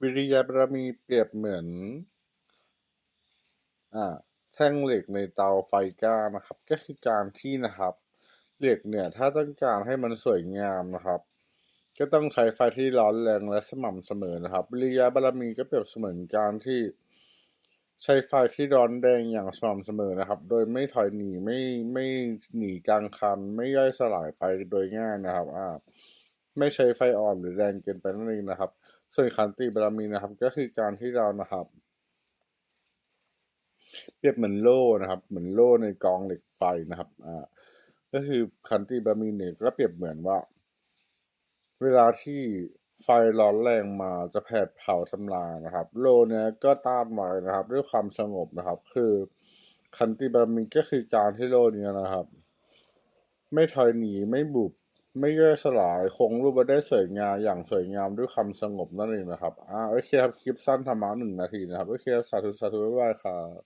วิริยบารมีเปรียบเหมือน อ่าแท่งเหล็กในเตาไฟก้านะครับ ก็คือการที่นะครับ เหล็กเนี่ยถ้าต้องการให้มันสวยงามนะครับ ก็ต้องใช้ไฟที่ร้อนแรงและสม่ำเสมอนะครับ วิริยะบารมีก็เปรียบเสมือนการที่ใช้ไฟที่ร้อนแรงอย่างสม่ำเสมอนะครับ โดยไม่ถอยหนีไม่ไม่หนีกลางคัน ไม่ย่อยสลายไปโดยง่ายนะครับอ่าไม่ใช้ไฟอ่อนหรือแรงเกินไปนั่นเองนะครับ ส่วนขันติบารมีนะครับ ก็คือการที่เรานะครับ เปรียบเหมือนโล่นะครับ เหมือนโล่ในกองเหล็กไฟนะครับอ่าก็คือขันติบารมีเนี่ยก็เปรียบเหมือนว่า เวลาที่ไฟร้อนแรงมาจะแผดเผาทำลายนะครับ โลเนี่ยก็ต้านไว้นะครับ ด้วยความสงบนะครับ คือขันติบารมีก็คือการที่โลเนี้นะครับ ไม่ถอยหนีไม่บุบ ไม่ย่อยสลายคงรูปไว้ได้สวยงามอย่างสวยงามด้วยความสงบนั่นเองนะครับอ่าโอเคครับคลิปสั้นธรรมะหนึ่งนาทีนะครับโอเคครับสาธุสาธุบ๊ายบายครับ